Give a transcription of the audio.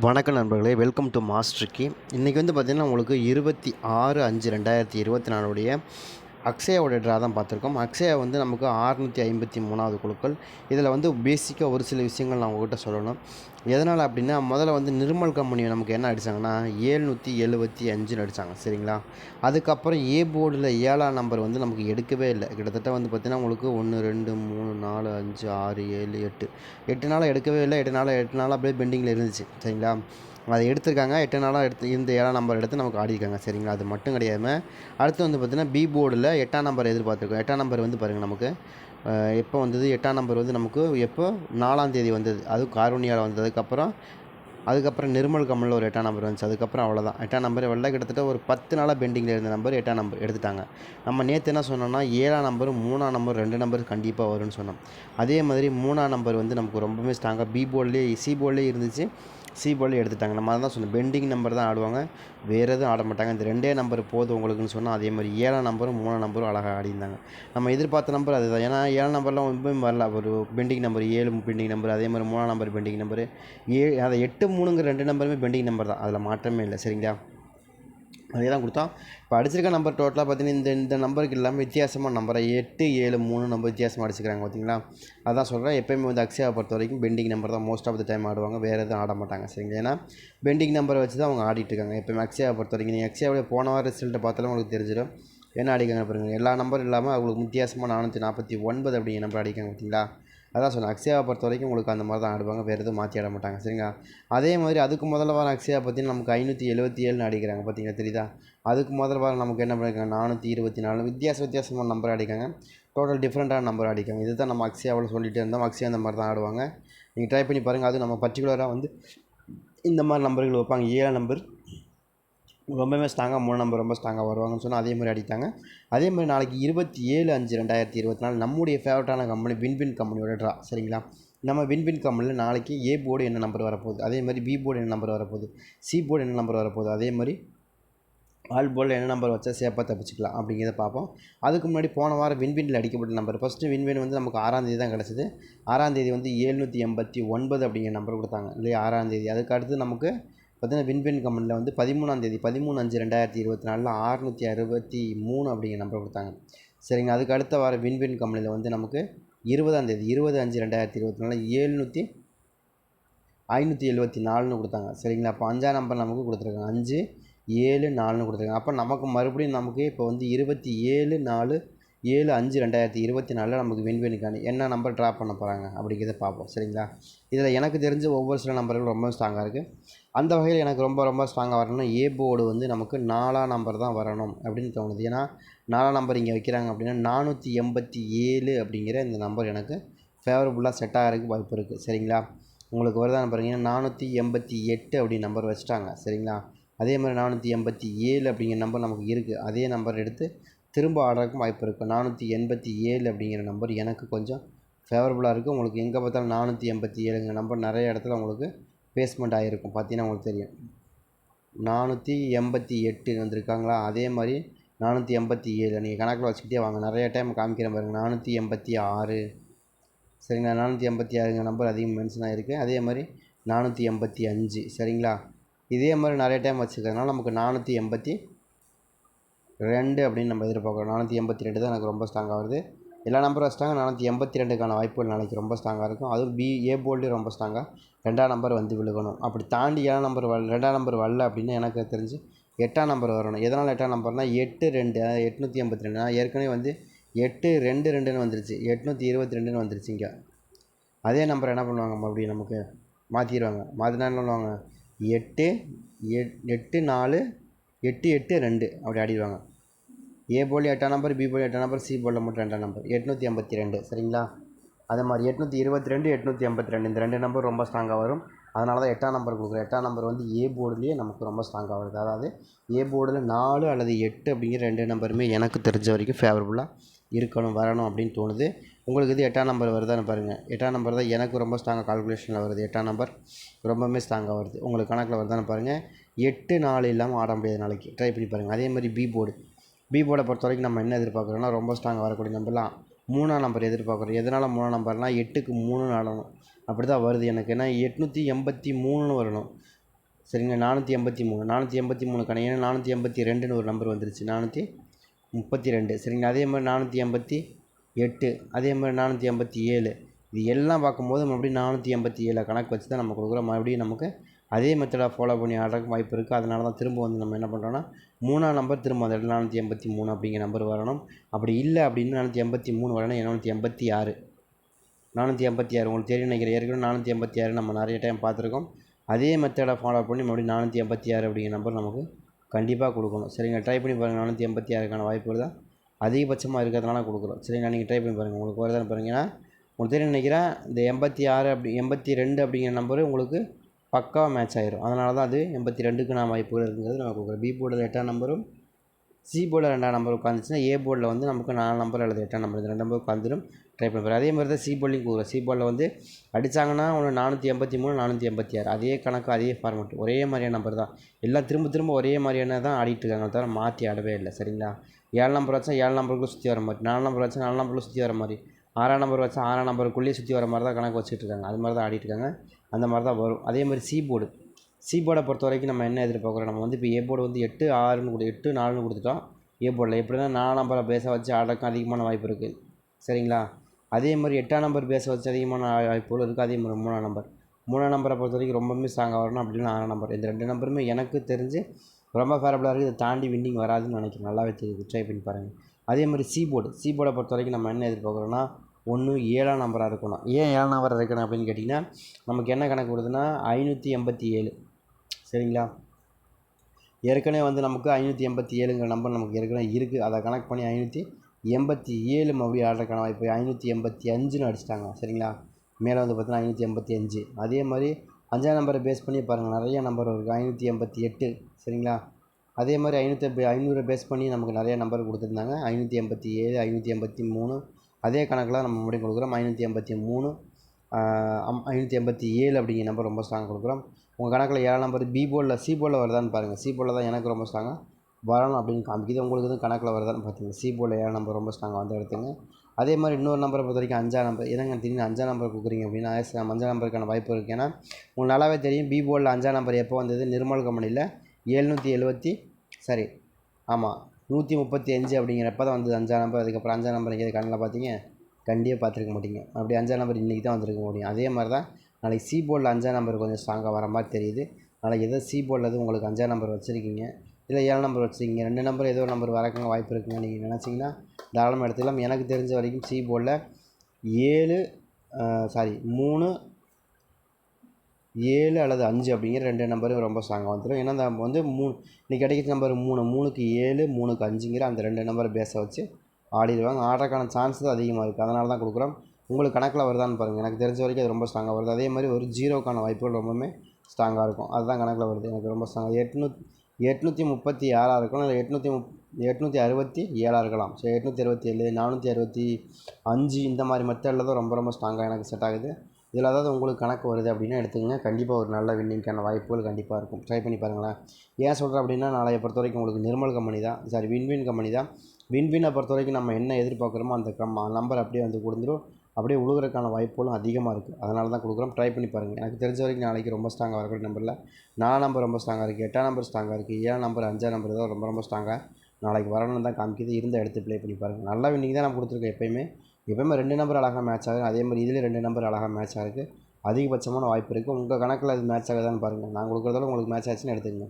வணக்கம் நண்பர்களே welcome to மாஸ்டருக்கு இன்றைக்கி வந்து பார்த்திங்கன்னா உங்களுக்கு இருபத்தி ஆறு அஞ்சு ரெண்டாயிரத்தி இருபத்தி நாலுடைய அக்ஷயாவோட ட்ரா தான் பார்த்துருக்கோம். அக்ஷயா வந்து நமக்கு ஆறுநூற்றி ஐம்பத்தி மூணாவது குழுக்கள். இதில் வந்து பேசிக்காக ஒரு சில விஷயங்கள் நான் உங்கள்கிட்ட சொல்லணும். எதனால் அப்படின்னா முதல்ல வந்து நிர்மல் கம்பெனி நமக்கு என்ன அடித்தாங்கன்னா ஏழ்நூற்றி எழுபத்தி அஞ்சுன்னு அடித்தாங்க சரிங்களா? அதுக்கப்புறம் ஏ போர்டில் ஏழாம் நம்பர் வந்து நமக்கு எடுக்கவே இல்லை. கிட்டத்தட்ட வந்து பார்த்திங்கன்னா உங்களுக்கு ஒன்று ரெண்டு மூணு நாலு அஞ்சு ஆறு ஏழு எட்டு. எட்டு நாளாக எடுக்கவே இல்லை. எட்டு நாளாக எட்டு நாளாக அப்படியே பெண்டிங்கில் இருந்துச்சு. சரிங்களா? அதை எடுத்திருக்காங்க. எட்டு நாளாக எடுத்து இந்த ஏழாம் நம்பர் எடுத்து நமக்கு ஆடிருக்காங்க சரிங்களா? அது மட்டும் கிடையாமல் அடுத்து வந்து பார்த்திங்கன்னா பி போர்டில் எட்டாம் நம்பர் எதிர்பார்த்துருக்கோம். எட்டாம் நம்பர் வந்து பாருங்கள் நமக்கு. எப்போ வந்தது? எட்டாம் நம்பர் வந்து நமக்கு எப்போ? நாலாம் தேதி வந்தது. அதுவும் காரூணியால் வந்ததுக்கப்புறம் அதுக்கப்புறம் நிர்மல் கமலில் ஒரு எட்டாம் நம்பர் வந்துச்சு. அதுக்கப்புறம் அவ்வளோதான் எட்டாம் நம்பர் வெளில கிட்டத்தட்ட ஒரு பத்து நாளாக பெண்டிங்கில் இருந்த நம்பர் எட்டாம் நம்பர் எடுத்துட்டாங்க. நம்ம நேற்று என்ன சொன்னோம்னா ஏழாம் நம்பர் மூணாம் நம்பர் ரெண்டு நம்பர் கண்டிப்பாக வரும்னு சொன்னோம். அதே மாதிரி மூணாம் நம்பர் வந்து நமக்கு ரொம்பவே ஸ்ட்ராங்காக பி போர்ட்லேயே சி போர்ட்லேயே இருந்துச்சு. சி போல் எடுத்துட்டாங்க. நம்ம அதான் சொன்னோம் பெண்டிங் நம்பர் தான் ஆடுவாங்க. வேறு எதுவும் ஆட மாட்டாங்க. இந்த ரெண்டே நம்பர் போதும் உங்களுக்குன்னு சொன்னால் அதே மாதிரி ஏழாம் நம்பரும் மூணாம் நம்பரும் அழகாக ஆடிருந்தாங்க நம்ம எதிர்பார்த்த நம்பர் அதுதான். ஏன்னா ஏழாம் நம்பர்லாம் ஒன்றுமே வரல. ஒரு பெண்டிங் நம்பர் ஏழு பெண்டிங் நம்பர் அதே மாதிரி மூணாம் நம்பர் பெண்டிங் நம்பர் ஏ அதை எட்டு மூணுங்கிற ரெண்டு நம்பருமே பெண்டிங் நம்பர் தான். அதில் மாற்றமே இல்லை. சரிங்களா? நிறைய தான் கொடுத்தான் இப்போ அடிச்சிருக்க நம்பர் டோட்டலாக பார்த்தீங்கன்னா இந்த இந்த நம்பருக்கு இல்லாமல் வித்தியாசமான நம்பரை எட்டு ஏழு மூணு நம்பர் வித்தியாசமாக அடிச்சுக்கிறாங்க பார்த்தீங்களா அதான் சொல்கிறேன் எப்போயுமே வந்து அக்ஷயாவை பொறுத்த வரைக்கும் பெண்டிங் நம்பர் தான் மோஸ்ட் ஆஃப் த டைம் ஆடுவாங்க. வேறு எதுவும் ஆட மாட்டாங்க சரிங்களா? ஏன்னா பெண்டிங் நம்பரை வச்சு தான் அவங்க ஆடிட்டு இருக்காங்க. எப்போயுமே அக்ஷயாவை பொறுத்த வரைக்கும். நீங்கள் அக்ஷயாவுடைய போன வார ரிசல்ட்டை பார்த்தாலும் உங்களுக்கு தெரிஞ்சிடும். என்ன அடிக்காங்க பாருங்கள் எல்லா நம்பரும் இல்லாமல் அவங்களுக்கு வித்தியாசமாக நானூற்றி நாற்பத்தி ஒன்பது அப்படிங்கிற நம்பர் அடிக்காங்க பார்த்தீங்களா அதான் சொன்னேன் அக்ஷயாவை பொறுத்த வரைக்கும் உங்களுக்கு அந்த மாதிரி தான் ஆடுவாங்க வேறு எதுவும் மாற்றி ஆட மாட்டாங்க சரிங்களா? அதே மாதிரி அதுக்கு முதல்ல வாரம் அக்ஷயா பார்த்தீங்கன்னா நமக்கு ஐநூற்றி எழுபத்தி ஏழுன்னு அடிக்கிறாங்க பார்த்தீங்கன்னா தெரியுதா? அதுக்கு முதல்ல வாரம் நமக்கு என்ன பண்ணியிருக்காங்க நானூற்றி இருபத்தி நாலு வித்தியாச வித்தியாசமான நம்பர் அடிக்காங்க டோட்டல் டிஃப்ரெண்ட்டான நம்பர் அடிக்காங்க இது தான் நம்ம அக்ஷயாவில் சொல்லிகிட்டே இருந்தோம் அக்ஷயா அந்த மாதிரி தான் ஆடுவாங்க. நீங்கள் ட்ரை பண்ணி பாருங்கள் அதுவும் நம்ம பர்டிகுலராக வந்து இந்த மாதிரி நம்பர்கள் வைப்பாங்க ஏழு நம்பர் ரொம்பவே ஸ்ட்ராங்காக மூணு நம்பர் ரொம்ப ஸ்ட்ராங்காக வருவாங்கன்னு சொன்னால் அதே மாதிரி அடித்தாங்க அதே மாதிரி நாளைக்கு இருபத்தி ஏழு அஞ்சு ரெண்டாயிரத்தி இருபத்தி நாலு நம்முடைய ஃபேவரட்டான கம்பெனி வின்வின் கம்பெனியோட ட்ரா சரிங்களா? நம்ம வின்வின் கம்பெனியில் நாளைக்கு ஏ போர்டு என்ன நம்பர் வரப்போகுது? அதே மாதிரி பி போர்டு என்ன நம்பர் வரப்போகுது? சி போர்டு என்ன நம்பர் வரப்போகுது? அதே மாதிரி ஆல் போர்டில் என்ன நம்பர் வச்சா சேஃபாக தப்பிச்சுக்கலாம் அப்படிங்கிறத பார்ப்போம். அதுக்கு முன்னாடி போன வாரம் வின்வினில் அடிக்கப்பட்ட நம்பர் ஃபஸ்ட்டு வின்வின் வந்து நமக்கு ஆறாம் தேதி தான் கிடச்சிது. ஆறாம் தேதி வந்து ஏழ்நூற்றி எண்பத்தி ஒன்பது அப்படிங்கிற நம்பர் கொடுத்தாங்க இல்லையா? ஆறாம் தேதி. அதுக்கு அடுத்து நமக்கு பார்த்தீங்கன்னா வின்வின் கம்பெனியில் வந்து பதிமூணாம் தேதி பதிமூணு அஞ்சு ரெண்டாயிரத்தி இருபத்தி நாலில் ஆறுநூற்றி அறுபத்தி மூணு அப்படிங்கிற நம்பர் கொடுத்தாங்க. சரிங்க அதுக்கு அடுத்த வாரம் வின்வின் கம்பெனியில் வந்து நமக்கு இருபதாம் தேதி இருபது அஞ்சு ரெண்டாயிரத்தி இருபத்தி நாலில் ஏழ்நூற்றி ஐநூற்றி எழுபத்தி நாலுன்னு கொடுத்தாங்க. சரிங்களா அப்போ அஞ்சாம் நம்பர் நமக்கு கொடுத்துருக்காங்க. அஞ்சு ஏழு நாலுன்னு கொடுத்துருக்காங்க. அப்போ நமக்கு மறுபடியும் நமக்கு இப்போ வந்து இருபத்தி ஏழு நாலு ஏழு அஞ்சு ரெண்டாயிரத்தி இருபத்தி நாலில் நமக்கு வின்வினுக்கான என்ன நம்பர் ட்ராப் பண்ண போகிறாங்க அப்படிங்கிறத பார்ப்போம். சரிங்களா? இதில் எனக்கு தெரிஞ்ச ஒவ்வொரு சில நம்பர்கள் ரொம்ப ஸ்ட்ராங்காக இருக்குது அந்த வகையில் எனக்கு ரொம்ப ரொம்ப ஸ்ட்ராங்காக வரணும்னா ஏ போர்டு வந்து நமக்கு நாலாம் நம்பர் தான் வரணும் அப்படின்னு தோணுது. ஏன்னா நாலாம் நம்பர் இங்கே வைக்கிறாங்க அப்படின்னா நானூற்றி எண்பத்தி ஏழு அப்படிங்கிற இந்த நம்பர் எனக்கு ஃபேவரபுளாக செட் ஆகிறதுக்கு வாய்ப்பு இருக்குது சரிங்களா? உங்களுக்கு வருதான்னு பாருங்க. நானூற்றி எண்பத்தி எட்டு அப்படின்னு நம்பர் வச்சுட்டாங்க. சரிங்களா? அதே மாதிரி நானூற்றி எண்பத்தி ஏழு அப்படிங்கிற நம்பர் நமக்கு இருக்குது அதே நம்பர் எடுத்து திரும்ப ஆடுறதுக்கும் வாய்ப்பு இருக்குது நானூற்றி எண்பத்தி ஏழு அப்படிங்கிற நம்பர் எனக்கு கொஞ்சம் ஃபேவரபுளாக இருக்குது உங்களுக்கு எங்கே பார்த்தாலும் நானூற்றி எண்பத்தி ஏழுங்கிற நம்பர் நிறைய இடத்துல உங்களுக்கு பேஸ்மெண்ட் ஆகிருக்கும் பார்த்தீங்கன்னா உங்களுக்கு தெரியும். நானூற்றி எண்பத்தி எட்டு வந்திருக்காங்களா? அதே மாதிரி நானூற்றி எண்பத்தி ஏழு. நீங்கள் கணக்கில் வச்சுக்கிட்டே வாங்க. நிறைய டைம் காமிக்கிற பாருங்க நானூற்றி எண்பத்தி ஆறு. சரிங்களா? நானூற்றி எண்பத்தி ஆறுங்க நம்பர் அதிகம் மென்ஷன் ஆகிருக்கு அதே மாதிரி நானூற்றி எண்பத்தி அஞ்சு. சரிங்களா? இதே மாதிரி நிறைய டைம் வச்சுக்கிறதுனால நமக்கு நானூற்றி எண்பத்தி ரெண்டு அப்படின்னு நம்ம எதிர்பார்க்குறோம். நானூற்றி எண்பத்தி ரெண்டு தான் எனக்கு ரொம்ப ஸ்ட்ராங்காக வருது. எல்லா நம்பரும் வச்சிட்டாங்க நானூற்றி எண்பத்தி ரெண்டுக்கான வாய்ப்புகள் நாளைக்கு ரொம்ப ஸ்ட்ராங்காக இருக்கும். அதுவும் பி ஏ போல்டு ரொம்ப ஸ்ட்ராங்காக ரெண்டாம் நம்பர் வந்து விழுகணும். அப்படி தாண்டி ஏழாம் நம்பர் வரல ரெண்டாம் நம்பர் வரல அப்படின்னு எனக்கு தெரிஞ்சு எட்டாம் நம்பர் வரணும். எதனால் எட்டாம் நம்பர்னால் எட்டு ரெண்டு எட்நூற்றி எண்பத்தி ரெண்டு. ஏற்கனவே வந்து எட்டு ரெண்டு ரெண்டுன்னு வந்துருச்சு. எட்நூற்றி இருபத்தி ரெண்டுன்னு வந்துருச்சு இங்கே. அதே நம்பர் என்ன பண்ணுவாங்க? அப்படி நமக்கு மாற்றிடுவாங்க மாற்றினா என்ன பண்ணுவாங்க? எட்டு எட் எட்டு நாலு எட்டு எட்டு ரெண்டு அப்படி ஆடிடுவாங்க. ஏ போலி எட்டாம் நம்பர் பி போலி எட்டாம் நம்பர் சி போலில் மட்டும் ரெண்டாம் நம்பர் எட்நூற்றி ஐம்பத்தி ரெண்டு சரிங்களா? அதே மாதிரி எட்நூற்றி இருபத்தி ரெண்டு எட்நூற்றி எண்பத்தி ரெண்டு. இந்த ரெண்டு நம்பர் ரொம்ப ஸ்ட்ராங்காக வரும். அதனால தான் எட்டாம் நம்பர் கொடுக்குறேன் எட்டாம் நம்பர் வந்து ஏ போர்டுலேயே நமக்கு ரொம்ப ஸ்ட்ராங்காக வருது. அதாவது ஏ போர்டில் நாலு அல்லது எட்டு அப்படிங்கிற ரெண்டு நம்பருமே எனக்கு தெரிஞ்ச வரைக்கும் ஃபேவரபுளாக இருக்கணும் வரணும் அப்படின்னு தோணுது. உங்களுக்கு இது எட்டாம் நம்பர் வருதான்னு பாருங்கள் எட்டாம் நம்பர் தான் எனக்கு ரொம்ப ஸ்ட்ராங்காக கால்குலேஷனில் வருது. எட்டாம் நம்பர் ரொம்பவுமே ஸ்ட்ராங்காக வருது. உங்களுக்கு கணக்கில் வருதான்னு பாருங்கள் எட்டு நாலு இல்லாமல் ஆட முடியாது நாளைக்கு. ட்ரை பண்ணி பாருங்கள் அதே மாதிரி பி போர்டு பி போர்டை பொறுத்த வரைக்கும் நம்ம என்ன எதிர்பார்க்குறோம்னா ரொம்ப ஸ்ட்ராங்காக வரக்கூடிய நம்பர்லாம் மூணாம் நம்பர் எதிர்பார்க்குறோம். எதனால் மூணாம் நம்பர்னால் எட்டுக்கு மூணுன்னு ஆடணும் அப்படி தான் வருது எனக்கு. ஏன்னா எட்நூற்றி எண்பத்தி மூணுன்னு வரணும். சரிங்க நானூற்றி எண்பத்தி மூணு. நானூற்றி எண்பத்தி மூணு கணக்கு ஏன்னா நானூற்றி எண்பத்தி ரெண்டுன்னு ஒரு நம்பர் வந்துருச்சு. நானூற்றி முப்பத்தி ரெண்டு. சரிங்க அதே மாதிரி நானூற்றி எண்பத்தி எட்டு. அதே மாதிரி நானூற்றி எண்பத்தி ஏழு. இது எல்லாம் பார்க்கும்போது மறுபடியும் நானூற்றி எண்பத்தி ஏழை கணக்கு வச்சு தான் நம்ம கொடுக்குறோம். மறுபடியும் நமக்கு அதே மெத்தடை ஃபாலோ பண்ணி ஆடுறதுக்கு வாய்ப்பு இருக்குது. அதனால தான் திரும்ப வந்து நம்ம என்ன பண்ணுறோன்னா மூணாம் நம்பர் திரும்ப அந்த இடத்துல நானூற்றி எண்பத்தி மூணு அப்படிங்கிற நம்பர் வரணும். அப்படி இல்லை அப்படின்னு நானூற்றி எண்பத்தி மூணு வரணும் நானூற்றி எண்பத்தி ஆறு. நானூற்றி எண்பத்தி ஆறு உங்களுக்கு தெரியும் நினைக்கிறேன். ஏற்கனவே நானூற்றி எண்பத்தி ஆறு நம்ம நிறைய டைம் பார்த்துருக்கோம். அதே மெத்தடை ஃபாலோ பண்ணி மறுபடியும் நானூற்றி எண்பத்தி ஆறு அப்படிங்கிற நம்பர் நமக்கு கண்டிப்பாக கொடுக்கணும். சரிங்க ட்ரை பண்ணி பாருங்கள் நானூற்றி எண்பத்தி ஆறுக்கான வாய்ப்புகள் தான் அதிகபட்சமாக இருக்கிறதுனால கொடுக்குறோம். சரிங்களா? நீங்கள் ட்ரை பண்ணி பாருங்கள் உங்களுக்கு வருதான்னு பாருங்கன்னா உங்களுக்கு தெரியும் நினைக்கிறேன் இந்த எண்பத்தி ஆறு அப்படி எண்பத்தி ரெண்டு அப்படிங்கிற நம்பரு உங்களுக்கு பக்காவாக மேட்ச் ஆயிரும். அதனால தான் அது எண்பத்தி ரெண்டுக்கு நான் வாய்ப்புகள் இருக்குங்கிறது நம்ம கொடுக்குறோம். பி போர்டில் எட்டாம் நம்பரும் சி போர்டில் ரெண்டாம் நம்பர் உட்காந்துச்சுன்னா ஏ போர்டில் வந்து நமக்கு நாலு நம்பர் அல்லது எட்டாம் நம்பர் இந்த ரெண்டு நம்பர் உட்காந்துடும் ட்ரை பண்ணுவார் அதே மாதிரி தான் சி போர்ட்லையும் கொடுக்குறோம். சி போர்டில் வந்து அடித்தாங்கன்னா ஒன்று நானூற்றி எண்பத்தி மூணு நானூற்றி எண்பத்தி ஆறு. அதே கணக்கு அதே ஃபார்மெட் ஒரே மாதிரியான நம்பர் தான். எல்லாம் திரும்ப திரும்ப ஒரே மாதிரியான தான் ஆடிட்டு இருக்காங்க. தவிர மாற்றி ஆடவே இல்லை. சரிங்களா? ஏழு நம்பர் வச்சா ஏழு நம்பருக்குள்ளே சுற்றி வர மாதிரி. நாலு நம்பர் வச்சா நாலு நம்பருக்குள்ளே சுற்றி வர மாதிரி. ஆறாம் நம்பர் வச்சா ஆறாம் நம்பருக்குள்ளேயே சுற்றி வர மாதிரி தான் கணக்கு வச்சுட்டு இருக்காங்க. அது மாதிரி தான் ஆடிட்டு இருக்காங்க. அந்த மாதிரி தான் வரும். அதே மாதிரி சி போர்டு சி போர்டை பொறுத்த வரைக்கும் நம்ம என்ன எதிர்பார்க்குறோம்? நம்ம வந்து இப்போ ஏ போர்டு வந்து எட்டு ஆறுன்னு கொடு எட்டு நாலுன்னு கொடுத்துட்டோம். ஏ போர்டில் எப்படின்னா நாலாம் நம்பரை பேச வச்சு ஆடுறதுக்கு அதிகமான வாய்ப்பு இருக்குது சரிங்களா? அதே மாதிரி எட்டாம் நம்பர் பேச வச்சு அதிகமான வாய்ப்புகள் இருக்குது அதே மாதிரி மூணாம் நம்பர் மூணாம் நம்பரை பொறுத்த வரைக்கும் ரொம்பவுமே ஸ்ட்ராங்காக வரணும். அப்படின்னு ஆறாம் நம்பர் இந்த ரெண்டு நம்பருமே எனக்கு தெரிஞ்சு ரொம்ப ஃபேரபுளாக இருக்குது இதை தாண்டி வின்னிங் வராதுன்னு நினைக்கிறேன். நல்லாவே தெரியுது. ட்ரை பண்ணி பாருங்கள் அதே மாதிரி சி போர்டு சி போர்டை பொறுத்த வரைக்கும் நம்ம என்ன எதிர்பார்க்குறோன்னா ஒன்று ஏழாம் நம்பராக இருக்கணும். ஏன் ஏழாம் நம்பராக இருக்கணும் அப்படின்னு கேட்டிங்கன்னா நமக்கு என்ன கணக்கு வருதுன்னா ஐநூற்றி எண்பத்தி ஏழு. சரிங்களா? ஏற்கனவே வந்து நமக்கு ஐநூற்றி எண்பத்தி ஏழுங்கிற நம்பர் நமக்கு ஏற்கனவே இருக்குது அதை கணக்கு பண்ணி ஐநூற்றி எண்பத்தி ஏழு மறுபடியும் ஆடுறதுக்கான வாய்ப்பு ஐநூற்றி எண்பத்தி அஞ்சுன்னு அடிச்சிட்டாங்க. சரிங்களா? மேலே வந்து பார்த்தீங்கன்னா ஐநூற்றி எண்பத்தி அஞ்சு. அதே மாதிரி அஞ்சாம் நம்பரை பேஸ் பண்ணி பாருங்கள் நிறைய நம்பர் இருக்குது ஐநூற்றி எண்பத்தி எட்டு. சரிங்களா? அதே மாதிரி ஐநூற்றி ஐநூறு பேஸ் பண்ணி நமக்கு நிறைய நம்பர் கொடுத்துருந்தாங்க. ஐநூற்றி எண்பத்தி ஏழு ஐநூற்றி எண்பத்தி மூணு அதே கணக்கில் நம்ம மறுபடியும் கொடுக்குறோம். ஐநூற்றி எண்பத்தி மூணு ஐநூற்றி எண்பத்தி ஏழு அப்படிங்கிற நம்பர் ரொம்ப ஸ்ட்ராங் கொடுக்குறோம். உங்கள் கணக்கில் ஏழாம் நம்பர் பி போர்டில் சி போர்டில் வருதான்னு பாருங்கள் சி போர்டில் தான் எனக்கு ரொம்ப ஸ்ட்ராங்காக வரணும் அப்படின்னு காமிக்குது. உங்களுக்கு எதுவும் கணக்கில் வருதான்னு பார்த்தீங்க. சி போர்டில் ஏழாம் நம்பர் ரொம்ப ஸ்ட்ராங்காக வந்து எடுத்துங்க. அதே மாதிரி இன்னொரு நம்பரை பொறுத்த வரைக்கும் அஞ்சாம் நம்பர் என்னங்க திடீர்னு அஞ்சாம் நம்பர் கொடுக்குறீங்க அப்படின்னா அஞ்சாம் நம்பருக்கான வாய்ப்பு இருக்குது ஏன்னா உங்களுக்கு நல்லாவே தெரியும் பி போர்டில் அஞ்சாம் நம்பர் எப்போ வந்தது? நிர்மல் கம்பெனியில் எழுநூற்றி எழுபத்தி சரி ஆமாம் நூற்றி முப்பத்தி அஞ்சு அப்படிங்கிறப்ப தான் வந்தது அஞ்சாம் நம்பர் அதுக்கப்புறம் அஞ்சாம் நம்பர் எங்கேயாவது கண்ணில் பார்த்தீங்க கண்டிப்பாக பார்த்துருக்க மாட்டீங்க. அப்படி அஞ்சாம் நம்பர் இன்றைக்கி தான் வந்திருக்க முடியும். அதே மாதிரி தான் நாளைக்கு சி போர்டில் அஞ்சாம் நம்பர் கொஞ்சம் ஸ்ட்ராங்காக வர மாதிரி தெரியுது. நாளைக்கு ஏதோ சி போர்டில் எதுவும் உங்களுக்கு அஞ்சாம் நம்பர் வச்சுருக்கீங்க இல்லை ஏழு நம்பர் வச்சுருக்கீங்க ரெண்டு நம்பர் ஏதோ ஒரு நம்பர் வரக்குங்க வாய்ப்பு இருக்குங்க நீங்கள் நினச்சிங்கன்னா தாராளமாக எடுத்துக்கலாம். எனக்கு தெரிஞ்ச வரைக்கும் சி போர்டில் ஏழு சாரி மூணு ஏழு அல்லது அஞ்சு அப்படிங்கிற ரெண்டு நம்பரும் ரொம்ப ஸ்ட்ராங்காக வந்துடும் ஏன்னா அந்த வந்து மூணு இன்றைக்கி கிடைக்கிற நம்பர் மூணு மூணுக்கு ஏழு மூணுக்கு அஞ்சுங்கிற அந்த ரெண்டு நம்பரை பேஸை வச்சு ஆடிடுவாங்க. ஆடுறதுக்கான சான்ஸ் தான் அதிகமாக இருக்குது அதனால தான் கொடுக்குறோம். உங்களுக்கு கணக்கில் வருதான்னு பாருங்கள் எனக்கு தெரிஞ்ச வரைக்கும் அது ரொம்ப ஸ்ட்ராங்காக வருது. அதே மாதிரி ஒரு ஜீரோக்கான வாய்ப்புகள் ரொம்பவுமே ஸ்ட்ராங்காக இருக்கும். அதுதான் கணக்கில் வருது. எனக்கு ரொம்ப ஸ்ட்ராங்காக எட்நூத் எட்நூற்றி முப்பத்தி ஆறாக இருக்கலாம். இல்லை எட்நூற்றி முப் எட்நூற்றி அறுபத்தி ஏழாக இருக்கலாம். ஸோ எட்நூற்றி அறுபத்தி ஏழு நானூற்றி அறுபத்தி அஞ்சு இந்த மாதிரி மெத்தடில் தான் ரொம்ப ரொம்ப ஸ்ட்ராங்காக எனக்கு செட் ஆகுது. இதில் அதாவது உங்களுக்கு கணக்கு வருது அப்படின்னா எடுத்துக்கங்க. கண்டிப்பாக ஒரு நல்ல வின்னிங்க்கான வாய்ப்புகள் கண்டிப்பாக இருக்கும். ட்ரை பண்ணி பாருங்களேன். ஏன் சொல்கிறேன் அப்படின்னா நாளைய பொறுத்த வரைக்கும் உங்களுக்கு நிர்மல் கம்பெனி தான். சாரி வின்வின் கம்பெனி தான். வின்வினை பொறுத்த வரைக்கும் நம்ம என்ன எதிர்பார்க்குறோமோ அந்த கம் நம்பர் அப்படியே வந்து கொடுத்துரும். அப்படியே உழுகிறதுக்கான வாய்ப்புகளும் அதிகமாக இருக்குது அதனால தான் கொடுக்குறோம். ட்ரை பண்ணி பாருங்கள் எனக்கு தெரிஞ்ச வரைக்கும் நாளைக்கு ரொம்ப ஸ்ட்ராங்காக வரக்கூடிய நம்பரில் நாலாம் நம்பர் ரொம்ப ஸ்ட்ராங்காக இருக்குது எட்டாம் நம்பர் ஸ்ட்ராங்காக இருக்குது ஏழாம் நம்பர் அஞ்சாம் நம்பர் ஏதோ ரொம்ப ரொம்ப ஸ்ட்ராங்காக நாளைக்கு வரணும்னு தான் காமிக்குது. இருந்த எடுத்து ப்ளே பண்ணி பாருங்கள் நல்லா வின்னிங் தான் நான் கொடுத்துருக்கேன் எப்போயுமே. எப்போயுமே ரெண்டு நம்பர் அழகாக மேட்ச் ஆகுது. அதே மாதிரி இதுலேயும் ரெண்டு நம்பர் அழகாக மேட்ச் ஆகுது. அதிகபட்சமான வாய்ப்பு இருக்குது உங்கள் கணக்கில் அது மேட்ச் ஆகுதான்னு பாருங்கள் நான் கொடுக்குறதால உங்களுக்கு மேட்ச் ஆச்சுன்னு எடுத்துக்கங்க.